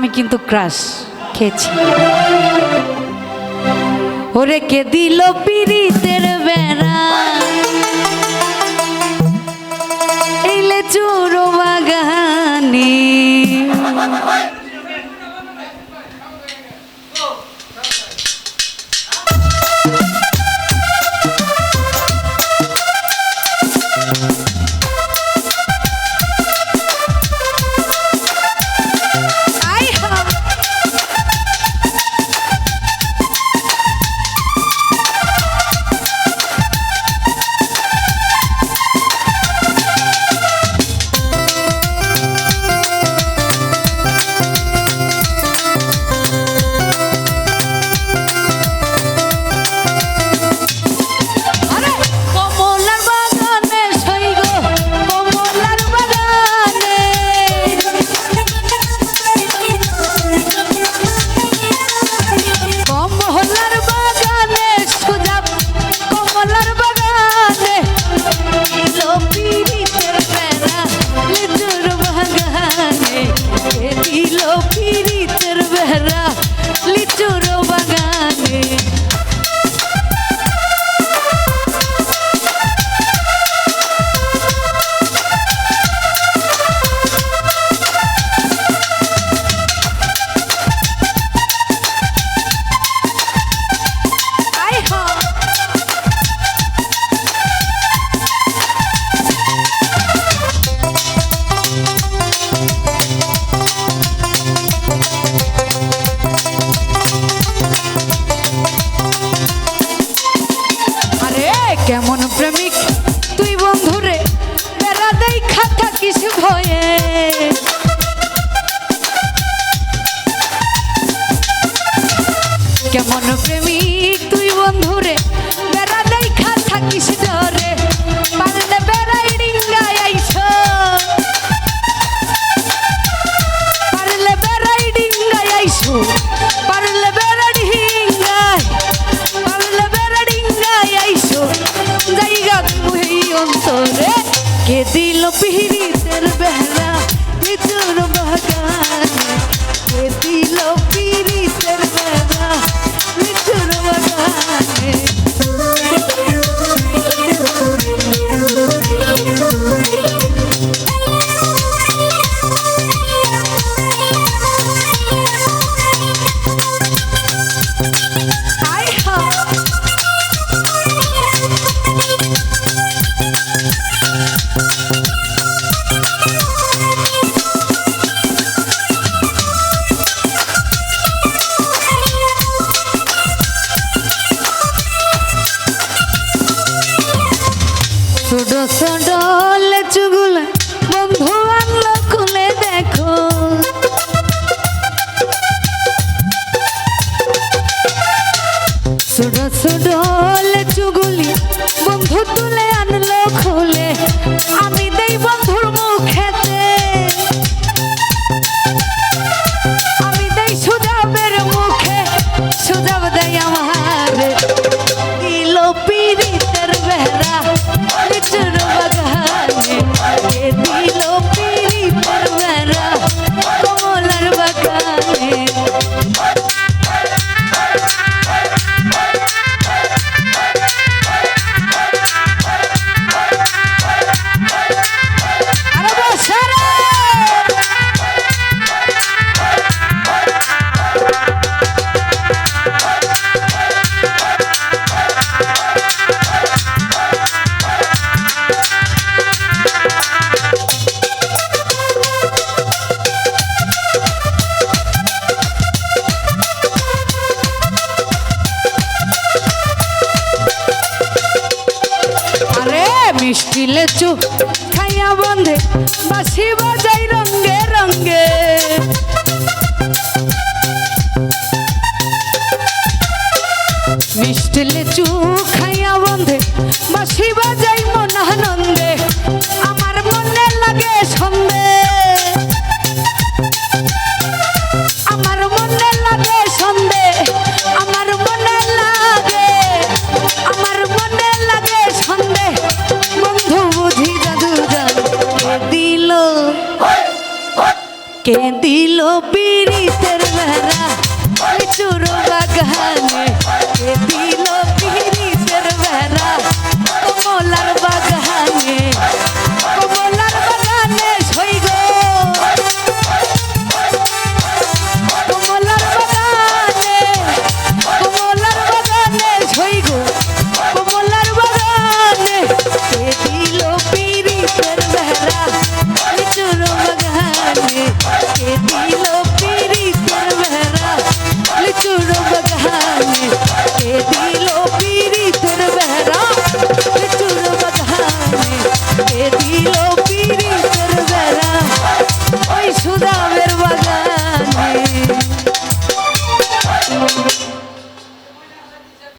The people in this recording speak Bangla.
আমি কিন্তু ক্রাশ খেয়েছি। ওরে কে দিল পিরিতের বেড়া? চোখে কে দিল পিহিরি তের বেহরা নিজর বাগান? কে দিল চুপ খাইয়া বন্ধে বাসি বাজাই রঙ্গে রঙ্গে